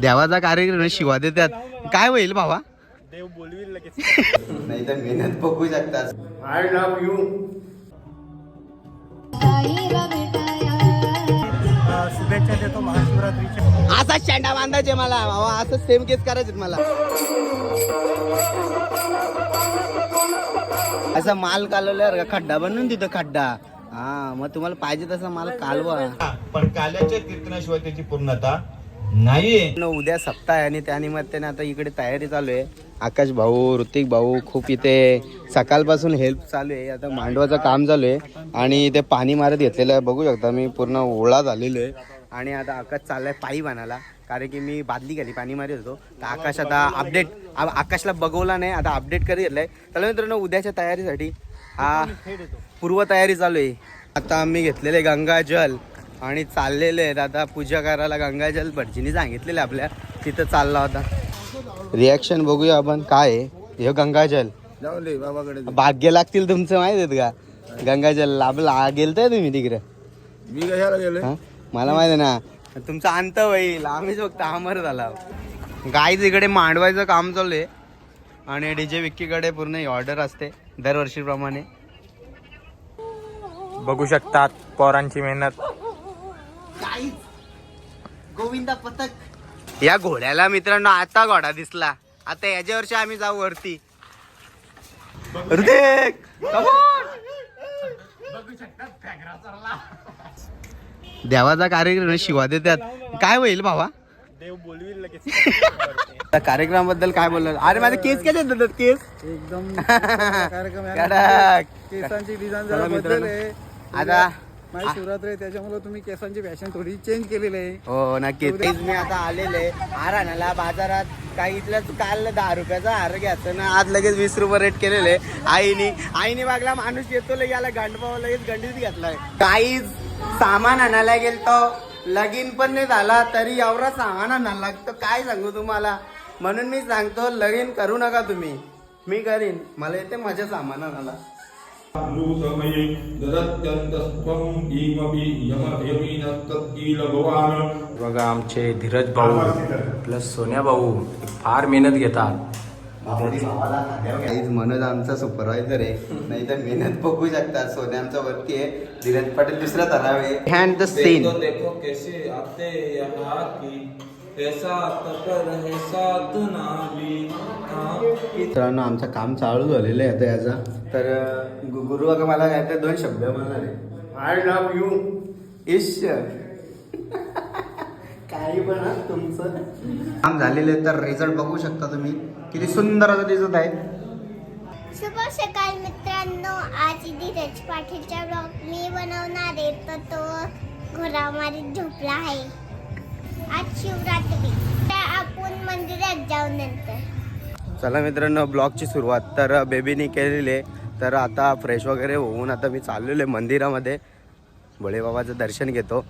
देवाचा कार्यक्रम शिवा देतात. काय होईल भावा? देव बोलवील लगेच. नाही तर मेहनत बघू शकतात. आय लव्ह यू शुभेच्छा देतो महाशिवरात्रीच्या असा शेंडा बांधायचे मला भावा. असं सेम केस करायचे मला. असा माल कालवल्यावर का खड्डा बनवून तिथं खड्डा. हा मग तुम्हाला पाहिजे तसा माल कालवा. पण काल्याच्या कीर्तनाशिवाय त्याची पूर्णता नाही. उद्या सप्ताह आहे आणि त्या निमित्ताने आता इकडे तयारी चालू आहे. आकाश भाऊ ऋतिक भाऊ खूप इथे सकाळपासून हेल्प चालू आहे. आता मांडवाचं काम चालू आहे आणि इथे पाणी मारत घेतलेलं आहे. बघू शकता मी पूर्ण ओळा झालेलो आहे. आणि आता आकाश चाललाय पायी बनायला कारण की मी बादली घाली पाणी मारत होतो. तर आकाश आता अपडेट आकाशला बघवला नाही आता अपडेट करत घेतलाय. त्याला मित्रांनो उद्याच्या तयारीसाठी हा पूर्व तयारी चालू आहे. आता आम्ही घेतलेले गंगाजल. आणि चाललेले आहेत. आता पूजा करायला गंगाजल भटजीने सांगितलेलं आपल्या. तिथं चालला होता. रिॲक्शन बघूया आपण काय आहे. हे गंगाजल. जाऊ दे बाबाकडे भाग्य लागतील तुमचं माहीत आहेत का? गंगाजल लाभला गेलताय तुम्ही तिकडे? मी कशाला गेलोय? हा? मला माहीत आहे ना. तुमचा अंत होईल. आम्हीच फक्त अमर झाला गाईज इकडे मांडवायचं काम चालू आहे. आणि डीजे विक्कीकडे पूर्ण ऑर्डर असते दरवर्षीप्रमाणे. बघू शकतात पोरांची मेहनत. गोविंदा पथक. या घोड्याला मित्रांनो आता घोडा दिसला. आता याच्या वर्षी आम्ही जाऊ वरती. देवाचा कार्यक्रम शिवा देतात. काय होईल भावा? देव बोलवील लगेच. त्या कार्यक्रमाबद्दल काय बोलणार? अरे माझे केस कसे देतात केस? एकदम कार्यक्रम. केसांची डिझाईन आता माझी शिवरात्र आहे त्याच्यामुळे तुम्ही केसांची फॅशन थोडी चेंज केलेली आहे. हो नक्की तेच मी आता आलेले. आराणाला बाजारात काही इथलं काल दहा रुपयाचा हार घ्यायचं ना आज लगेच वीस रुपये रेट केलेले. आईनी आईने मागला माणूस येतो लगे याला गंडपाव लगेच गंडीत घेतलाय. काहीच सामान आणायला गेलतो. लगीन पण नाही झाला तरी एवढा सामान आणायला लागतं. काय सांगू तुम्हाला? म्हणून मी सांगतो लगीन करू नका तुम्ही. मी करीन. मला येते माझ्या सामान आणायला. समये ददत्यन्तस्त्वं किमपि यमयमीनस्तत्कील भवान् बघा आमचे धीरज भाऊ प्लस सोन्या भाऊ फार मेहनत घेतात. काहीच मनोज आमचा सुपरवायझर आहे. नाही तर मेहनत बघू शकतात. सोन्या आमचा वरती आहे. धीरज पाटील दुसरा तराव आहे. हँड द सीन देखो देखो कैसे आते यहाँ की मित्रांनो आमचं काम चालू झालेलं आहे आता याचा. तर गु- गुरु का मला काय ते दोन शब्द म्हणणार आहे. आय लव्ह यू इश काही पण हा तुमचं. काम झालेलं आहे तर रिझल्ट बघू शकता तुम्ही. किती सुंदर असं दिसत आहे. शुभ सकाळ मित्रांनो. आज धीरज पाटीलचा ब्लॉग मी बनवणार आहे. तर तो घोडामारीत झोपला आहे. आज शिवरात्री. आपण मंदिरात जाऊ नंतर. चला मित्रांनो ब्लॉगची सुरुवात. तर बेबीने केलेली आहे. तर आता फ्रेश वगैरे होऊन आता मी चाललेलो आहे मंदिरामध्ये. भोळेबाबाचं दर्शन घेतो.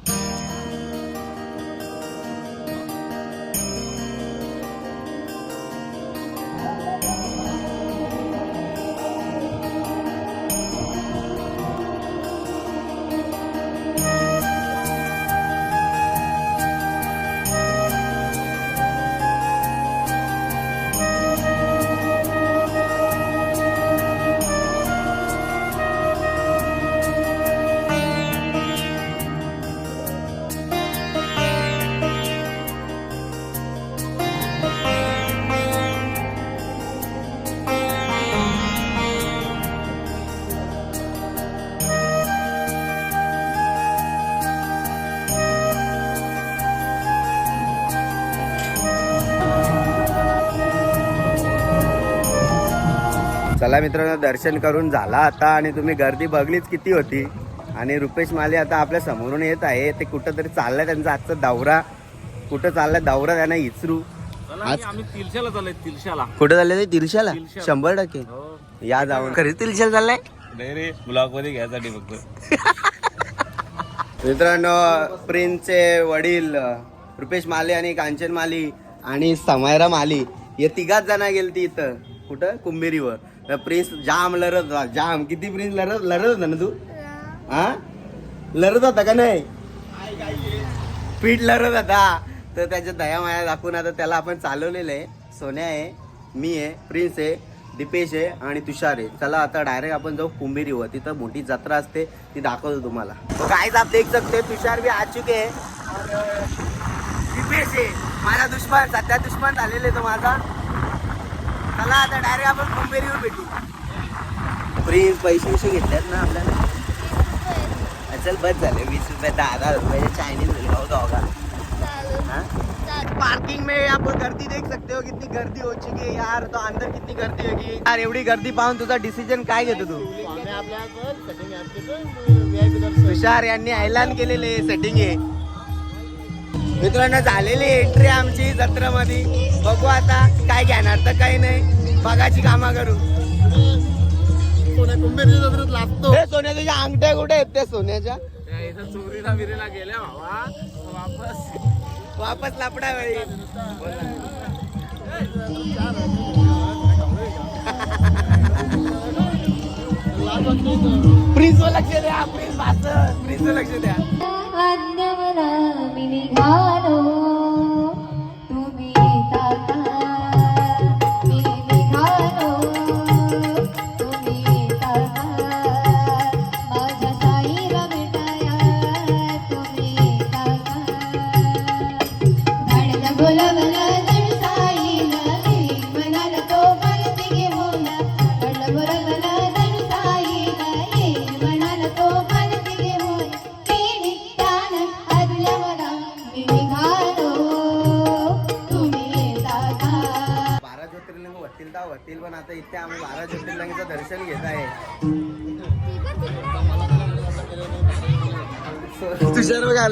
चला मित्रांनो दर्शन करून झाला आता आणि तुम्ही गर्दी बघलीच किती होती. आणि रुपेश माले आता आपल्या समोरून येत आहे. ते कुठं तरी चाललंय त्यांचा आजचा दौरा. कुठं चाललाय दौरा? त्यांना इचरू. आज आम्ही तिलशाला चाललोय तिलशाला. कुठं चाललंय ते? तिरशाला शंभर टक्के. या जाऊन. खरी तिरशाला चाललाय? नाही रे ब्लॉगमध्ये घ्यायसाठी फक्त. मित्रांनो प्रिन्सचे वडील रुपेश माले आणि कांचन माली आणि समायरा माली या तिघाच जण गेलती इथं. कुठं? कुंभेरीवर. तर प्रिन्स जाम लढत होता. जाम. किती प्रिन्स लढत लढत होता ना तू? हा? लढत होता का नाही? पीठ लढत होता. तर त्याच्या दया माया दाखवून आता त्याला आपण चालवलेलं आहे. सोन्या आहे मी आहे प्रिन्स आहे दीपेश आहे आणि तुषार आहे. चला आता डायरेक्ट आपण जाऊ कुंभेरीवर. तिथं मोठी जत्रा असते. ती दाखवतो तुम्हाला. काय आप देख सकते? तुषार बी आ चुके आहे. दीपेश आहे. माझा दुश्मन सध्या दुश्मन झालेले तो माझा. चला आता डायरेक्ट आपण कुंभेरीवर भेटू. प्रिन्स पैसे विषय घेतल्यात ना आपल्याला. चल बस झाले वीस रुपये दहा दहा रुपये चायनीज भाऊ दोगा पार्किंग में आप गर्दी देख सकते हो कितनी गर्दी हो चुकी है यार तो अंदर कितनी गर्दी होगी। यार एवढी गर्दी पाहून तुझा डिसिजन काय घेतो तू? तुषार यांनी ऐलान केलेले सेटिंग आहे. मित्रांनो झालेली एंट्री आमची जत्रेमध्ये. बघू आता काय घेणार तर काही नाही. बघाची कामा करू. हे सोन्या तुझ्या अंगठ्या कुठे आहेत त्या सोन्याच्या चोरीला बिरीला गेल्या भावा. वापस. वापस लापडा वेळी प्रिन्स लक्ष द्या प्रिन्स प्रिन्स लक्ष द्या. आज्ञावरा मी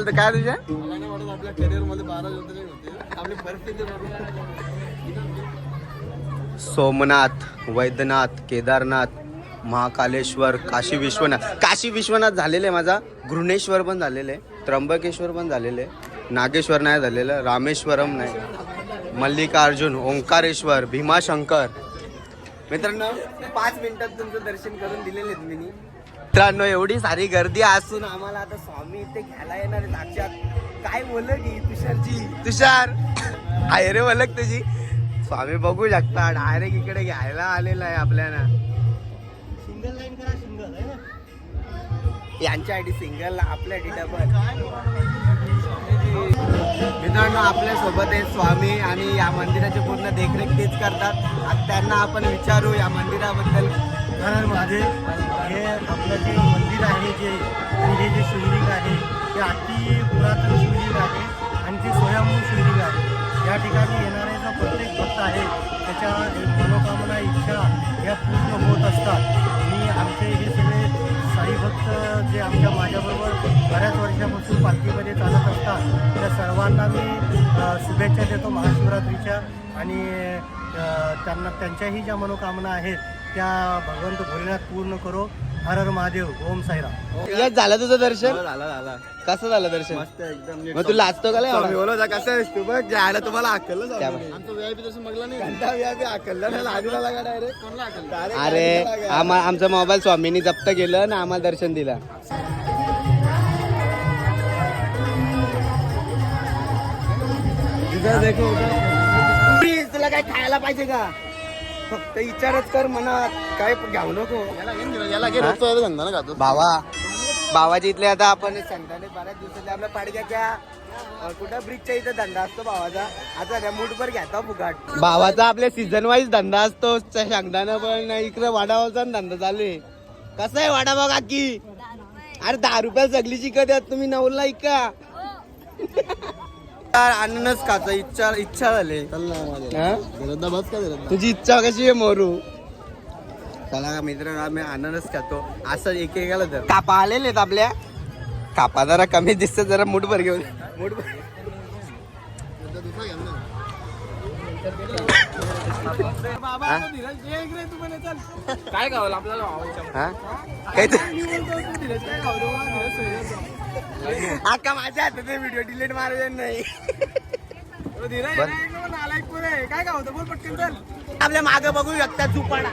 तर काय तुझ्या? आपल्या करिअरमध्ये बारा होते सोमनाथ वैद्यनाथ केदारनाथ महाकालेश्वर काशी विश्वनाथ. काशी विश्वनाथ झालेले माझा घृणेश्वर पण झालेले त्र्यंबकेश्वर पण झालेले नागेश्वर नाही झालेलं रामेश्वरम नाही. मल्लिकार्जुन ओंकारेश्वर भीमाशंकर. मित्रांनो पाच मिनिटात तुमचं दर्शन करून दिलेले आहेत मी मित्रांनो एवढी सारी गर्दी असून आम्हाला आता स्वामी इथे घ्यायला येणार साक्षात काय बोल की तुषारची? तुषार आहे रे बोलक तुझी. स्वामी बघू शकता डायरेक्ट इकडे घ्यायला आलेला आहे आपल्याला. सिंगल लाईन करा सिंगल यांच्या आयडी सिंगल आपल्या आयडी डबल मित्रांनो आपल्यासोबत आहे स्वामी आणि या मंदिराची पूर्ण देखरेख तेच करतात. आता त्यांना आपण विचारू या मंदिराबद्दल. हर माझे हे आपलं जे मंदिर आहे जे हे जे शिवलिंग आहे ते अति पुरातन शिवलिंग आहे आणि ते स्वयंभू शिवलिंग आहे. या ठिकाणी येणारे जो प्रत्येक भक्त आहे त्याच्या मनोकामना इच्छा या पूर्ण होत असतात. मी आमचे हे सगळे साई भक्त जे आमच्या माझ्याबरोबर बऱ्याच वर्षापासून पालखीमध्ये चालत असतात त्या सर्वांना मी शुभेच्छा देतो महाशिवरात्रीच्या. आणि त्यांना त्यांच्याही ज्या मनोकामना आहेत त्या भगवंत भोलेनाथ पूर्ण करो. हर हर महादेव. ओम साईराम. यात झालं तुझं दर्शन? झाला झाला. कसं झालं दर्शन? मस्त एकदम नीट. मग तू लाजतो का लय स्वामी एवढा? बोलवता कसं आहेस तू? बघ जायला तुम्हाला अक्कल त्या. आमचं व्हीआयपी नाही. घंटा लागला लागा अरे आम्हा आमचा मोबाईल स्वामींनी जप्त केलं ना आम्हाला दर्शन दिलं. Please, तुला काय खायला पाहिजे का? फक्त विचारच कर मनात. काय घ्याऊ नको. याला घे रोजचा याला धंदा ना खातो. भावा भावाच्या इथले आता आपण संध्याने बऱ्याच दिवसाचे आपल्या पाडग्याच्या कुठं ब्रिजच्या इथं धंदा असतो भावाचा. आता त्या मुठभर घेता फुगाट भावाचा आपल्या सीझन वाईज धंदा असतो. शेंगदाणा पण इकडे वाडावाचा धंदा चालू आहे. कसा आहे वाडाभाव काकी? अरे दहा रुपयाला सगळी शिकत यात तुम्ही नवला अननस खाचा इच्छा इच्छा झाली. हा? का तुझी इच्छा कशी आहे मोरू? चला मित्र आम्ही अननस खातो. असं एक एकाला तर कापा आलेले आहेत आपल्या. कापा जरा कमी दिसत जरा मुठभर घेऊन. मुठभर? काय गावलं आपल्याला हा? काय अक्का माझ्या हातात व्हिडिओ डिलीट मारायचा नाही. काय का होतं? बोल पटकन चल. आपल्या माग बघू शकता झुपाडा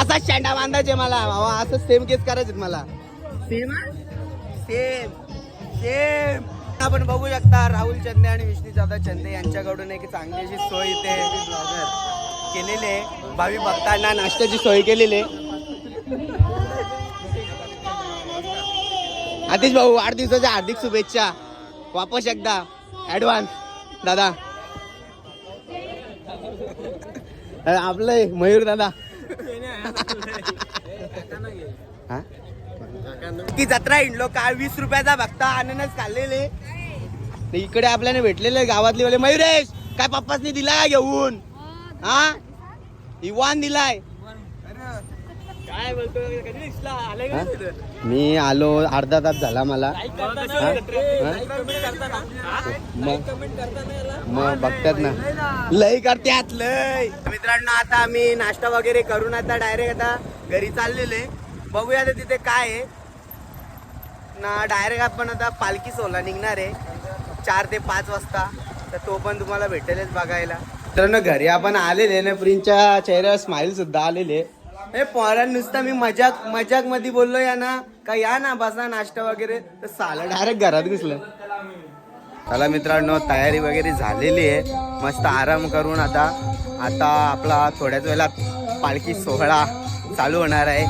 असा शेंडा बांधायचे मला. बाबा असं सेम केस करायचे मला. सेम सेम सेम आपण बघू शकता राहुल चंदे आणि विष्णू जाधव चंदे यांच्याकडून एक चांगली अशी सोय इथे. केलेले आहे. भावी भक्तांना नाश्त्याची सोय केलेली आहे. आतिश भाऊ वाढदिवसाच्या हार्दिक शुभेच्छा. वापस एकदा. ऍडव्हान्स दादा. आपलं मयूर दादा. की जत्रा हिंडलो काय वीस रुपयाचा भक्ता अननस खाल्लेले. इकडे आपल्याला भेटलेले गावातले वाले. मयुरेश काय पप्पासनी दिला घेऊन? हा? इवान दिलाय. हा? मी आलो अर्धा तास झाला मला. हा? मग? मग बघतात ना. लय करत्यात लय मित्रांनो आता आम्ही नाश्ता वगैरे करून आता डायरेक्ट आता घरी चाललेले. बघूया आता तिथे काय आहे. ना डायरेक्ट आपण आता पालखी सोला निघणार आहे. चार ते पाच वाजता. तर तो पण तुम्हाला भेटेलच बघायला. मित्रांनो घरी आपण आलेले ना प्रिन्सच्या चेहऱ्यावर स्माइल सुद्धा आलेले हे पोरांना नुसतं मी मजाक मजाकमध्ये बोललो या ना का या ना बसा नाश्ता वगैरे तर साला डायरेक्ट घरात घुसलं. चला मित्रांनो तयारी वगैरे झालेली आहे. मस्त आराम करून आता आता आपला थोड्याच वेळेला पालखी सोहळा चालू होणार आहे.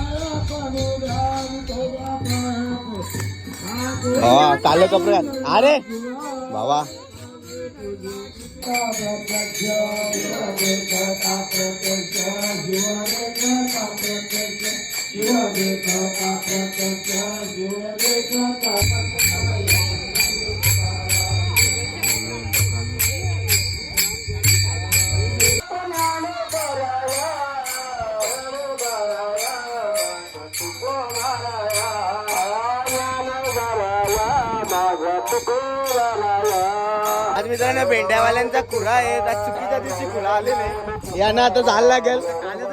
भावा काले कपडे घाल. अरे भावा आज मित्रांनो भेंड्यावाल्यांचा खुरा आहे चुकीच्या दिवशी खुरा आलेले यांना आता जायला लागेल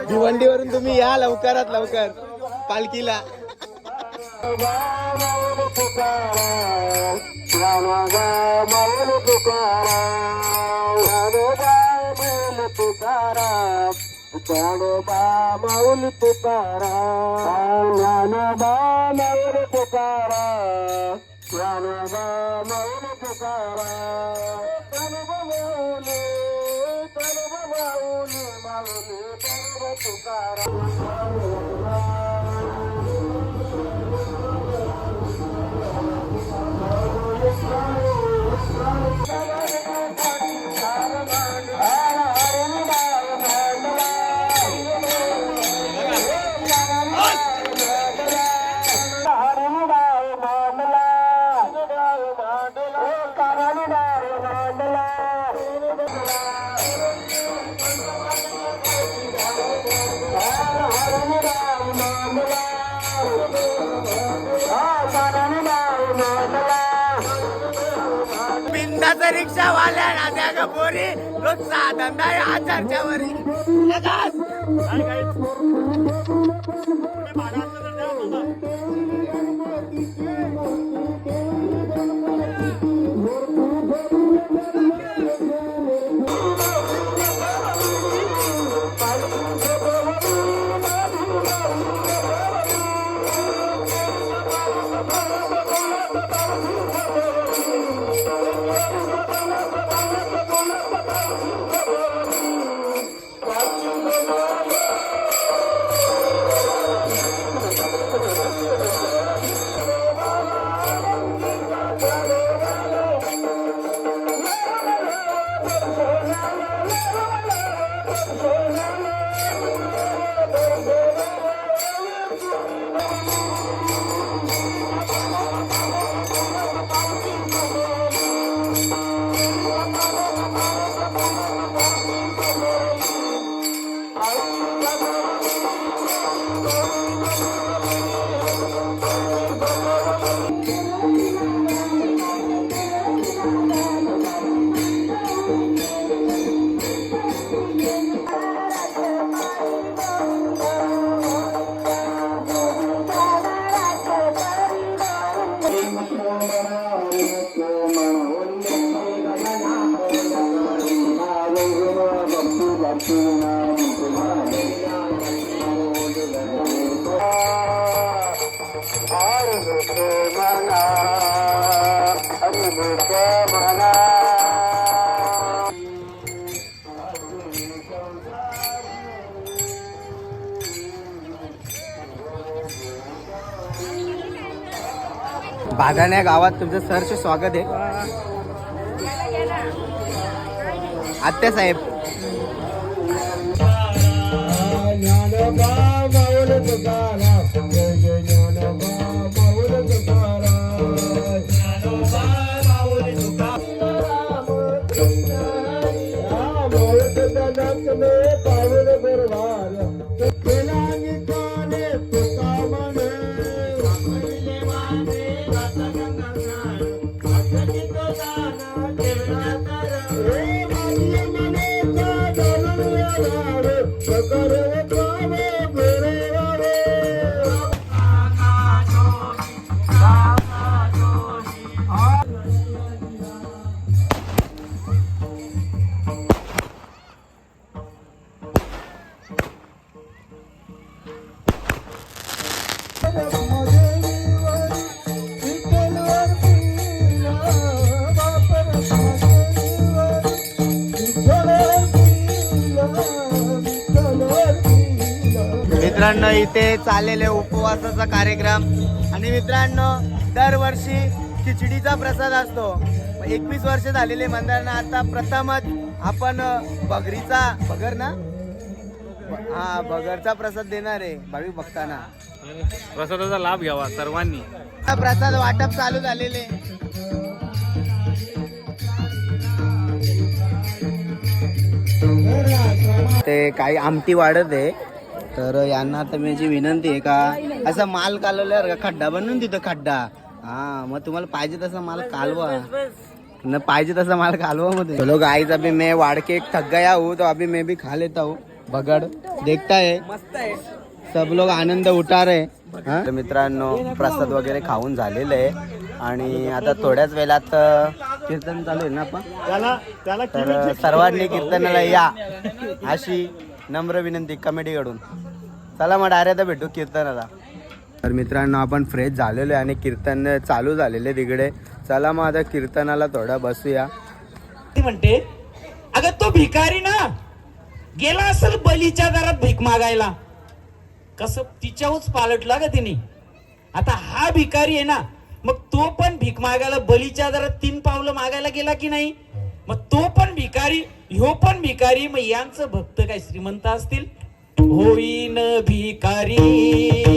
भिवंडीवरून तुम्ही या लवकरात लवकर पालखीला बिंदाचा रिक्षा वाल्या राजा का पोरी? रोजचा धंदा आहे हजारच्या वरी गावात तुमचं सरच स्वागत आहे. आत्या आत्यासाहेब मित्रांनो इथे चाललेले उपवासाचा कार्यक्रम. आणि मित्रांनो दरवर्षी खिचडीचा प्रसाद असतो. एकवीस वर्ष झालेले मंदिरांना आता प्रथमच आपण बगरीचा बगर ना? हा बगरचा प्रसाद देणार आहे भाविक भक्तांना. प्रसादाचा लाभ घ्यावा सर्वांनी. प्रसाद वाटप चालू झालेले. ते काही आमटी वाढत आहे. तर यांना आता माझी विनंती आहे का असा माल कालवल्यावर का खड्डा बनवून तिथं खड्डा. हा मग तुम्हाला पाहिजे तसा माल कालवा. न पाहिजे तसा माल कालवा मध्ये. चलो गाईज अभी मैं वाड़ के एक थक गया हूँ तो अभी मैं भी खा लेता हूँ. बगड़. देखता है. सब लोग आनंद उठा रहे हा? तर मित्रांनो प्रसाद वगैरे खाऊन झालेलं आहे. आणि आता थोड्याच वेळात कीर्तन चालू आहे ना आपण तर सर्वांनी कीर्तनाला या. अशी नम्र विनंती कमिटीकडून चला मग डायरेक्ट भेटू कीर्तनाला. तर मित्रांनो आपण फ्रेश झालेलो आहे आणि कीर्तन चालू झालेले तिकडे चला मग आता कीर्तनाला थोडा बसूया. ती म्हणते अगं तो भिकारी ना गेला असेल बलीच्या दारात भीक मागायला. कसं तिच्याहूच पालटला का तिने. आता हा भिकारी आहे ना मग तो पण भीक मागायला बलीच्या दारात तीन पावलं मागायला गेला की नाही? मग तो पण भिकारी ह्यो पण भिकारी मग यांचं भक्त काय श्रीमंत असतील? होईन भिकारी.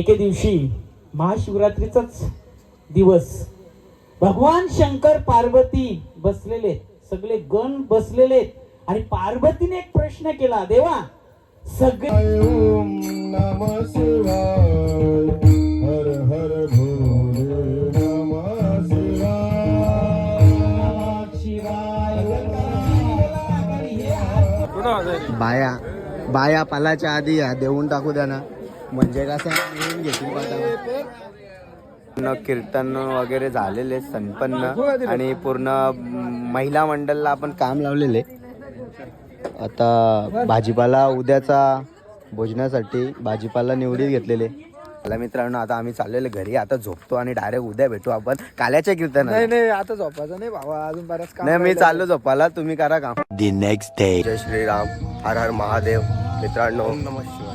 एके दिवशी महाशिवरात्रीचाच दिवस. भगवान शंकर पार्वती बसलेले सगळे गण बसलेले आणि पार्वतीने एक प्रश्न केला देवा सगळे नम शिवाय हर हर भोले नम शिवाय. बाया बाया पालाच्या आधी या देऊन टाकू द्या ना. म्हणजे कसं मिळून घेतील कीर्तन वगैरे झालेले संपन्न. आणि पूर्ण महिला मंडळला आपण काम लावलेले. आता भाजीपाला उद्याचा भोजनासाठी भाजीपाला निवडीत घेतलेले. मला मित्रांनो आता आम्ही चाललेले घरी. आता झोपतो आणि डायरेक्ट उद्या भेटू आपण. काल्याच्या कीर्तन नाही नाही आता झोपायचं नाही भावा. अजून बऱ्याच काम नाही मी. चाललो झोपाला तुम्ही करा काम. दी नेक्स्ट डे जय श्रीराम. हर हर महादेव. मित्रांनो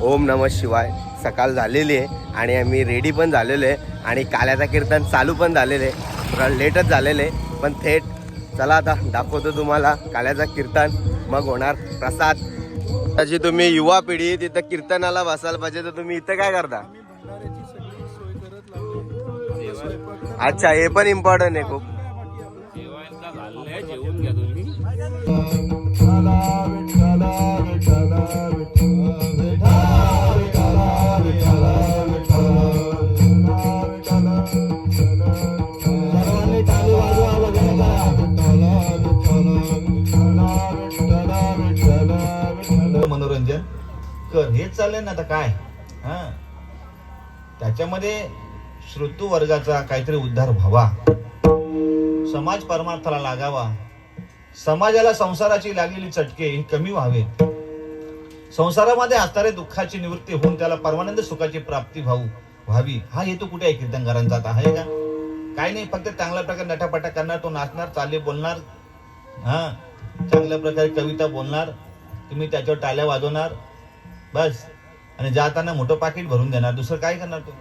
ओम नम शिवाय. सकाळ झालेली आहे आणि आम्ही रेडी पण झालेलो आहे आणि काल्याचं कीर्तन चालू पण झालेलं आहे. थोडा लेटच झालेलं आहे पण थेट चला आता दाखवतो तुम्हाला काल्याचं कीर्तन. मग होणार प्रसाद. त्याची तुम्ही युवा पिढी तिथं कीर्तनाला बसायला पाहिजे तर तुम्ही इथं काय करता? अच्छा हे पण इम्पॉर्टंट आहे खूप. मनोरंजन कर. हेच चाललंय ना आता काय? हा. त्याच्यामध्ये श्रोतू वर्गाचा काहीतरी उद्धार व्हावा. समाज परमार्थाला लागावा. समाजाला संसाराची लागलेली चटके ही कमी व्हावेत. संसारामध्ये असणारे दुःखाची निवृत्ती होऊन त्याला परमानंद सुखाची प्राप्ती व्हाऊ व्हावी. हा हेतू कुठे आहे कीर्तनकारांचा? आता आहे का? काही नाही फक्त चांगल्या प्रकारे नटापटा करणार तो नाचणार चाले बोलणार. हा. चांगल्या प्रकारे कविता बोलणार. तुम्ही त्याच्यावर टाल्या वाजवणार. बस. आणि जाताना मोठं पाकिट भरून देणार दुसरं काय करणार तू?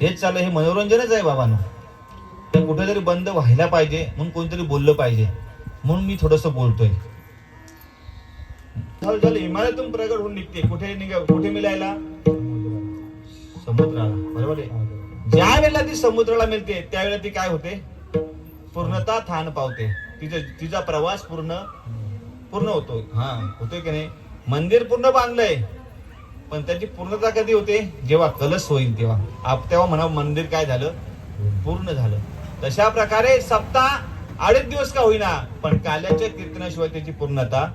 हेच चालू हे मनोरंजनच आहे बाबांनो. ते कुठेतरी बंद व्हायला पाहिजे म्हणून कोणतरी बोललं पाहिजे. म्हणून मी थोडस बोलतोय. झालं हिमालयातून प्रगट होऊन निघते. कुठे निघा कुठे मिळायला? समुद्राला. बरोबर आहे? ज्या वेळेला ती समुद्राला मिळते त्यावेळेला ती काय होते? पूर्णता थान पावते. तिचा तिचा प्रवास पूर्ण पूर्ण होतो हा होतोय की नाही? मंदिर पूर्ण बांधलंय. पण त्याची पूर्णता कधी होते? जेव्हा कलश होईल तेव्हा. आप तेव्हा म्हणा मंदिर काय झालं? पूर्ण झालं. तशा प्रकारे सप्ताह अडीच दिवस का होईना पण काल्याच्या कीर्तनाशिवाय त्याची पूर्णता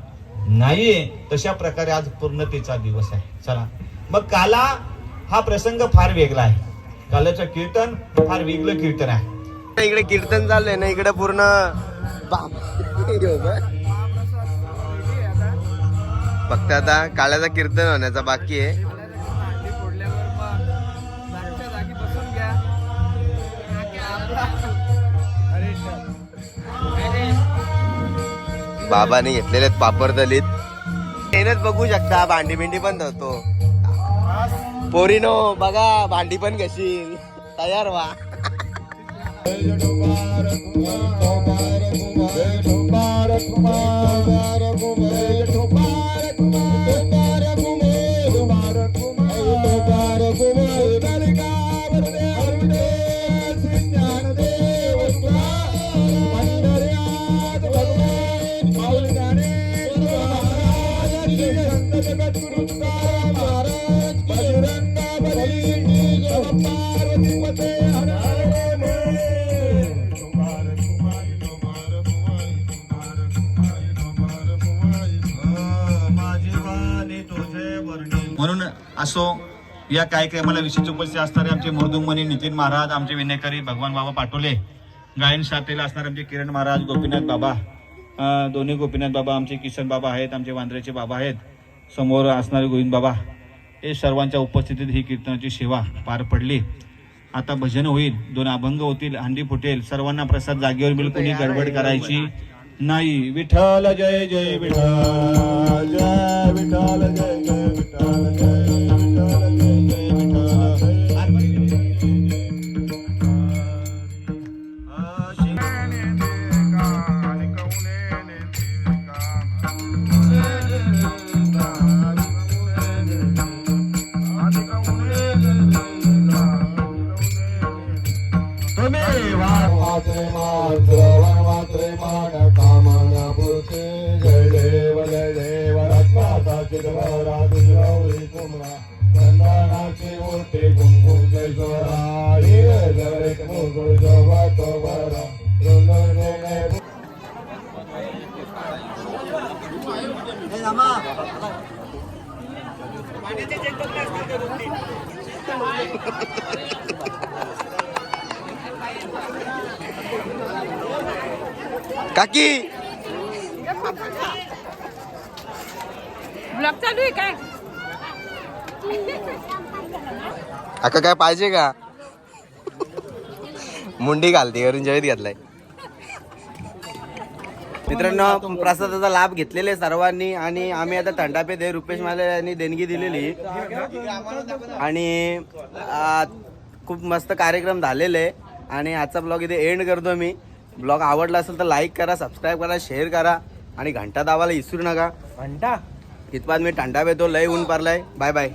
नाहीये. तशा प्रकारे आज पूर्णतेचा दिवस आहे. चला. मग काला हा प्रसंग फार वेगळा आहे. काल्याचं कीर्तन फार वेगळं कीर्तन आहे. इकडे कीर्तन चाललंय. ना इकडे पूर्ण फक्त आता काळ्याचा कीर्तन होण्याचा बाकी आहे भांडी बाबाने घेतलेले आहेत पापड दलित ट्रेनच बघू शकता भांडी बिंडी पण धरतो पोरीनो बघा भांडी पण घेशील तयार व्हा या कार्यक्रमाला विशेष उपस्थित असणारे आमचे मृदुमनी नितीन महाराज आमचे विनयकरी भगवान बाबा पाटोले गायन शाखेला असणारे आमचे किरण महाराज गोपीनाथ बाबा दोन्ही गोपीनाथ बाबा आमचे किशन बाबा आहेत आमचे वांद्रेचे बाबा आहेत समोर असणारे गोविंद बाबा हे सर्वांच्या उपस्थितीत ही कीर्तनाची सेवा पार पडली. आता भजन होईल दोन अभंग होतील हंडी फुटेल सर्वांना प्रसाद जागेवर मिळेल कोणी गडबड करायची नाही. विठ्ठल जय जय विठ्ठल जय. विठ्ठल काकी. ब्लॉग चालू आहे काय? अका काय पाहिजे का? मुंडी घालते घरून जळीत घातलाय. मित्रांनो प्रसादाचा लाभ घेतलेले सर्वांनी आणि आम्ही आता थंडापे दे रुपेश माले यांनी देणगी दिलेली. आणि खूप मस्त कार्यक्रम झालेले. आणि आजचा ब्लॉग इथे एंड करतो मी. ब्लॉग आवडला असेल तर लाईक करा सबस्क्राईब करा शेअर करा. आणि घंटा दाबायला विसरू नका. घंटा? इथपात मी थंडा पेतो लय ऊन पारलाय. Bye bye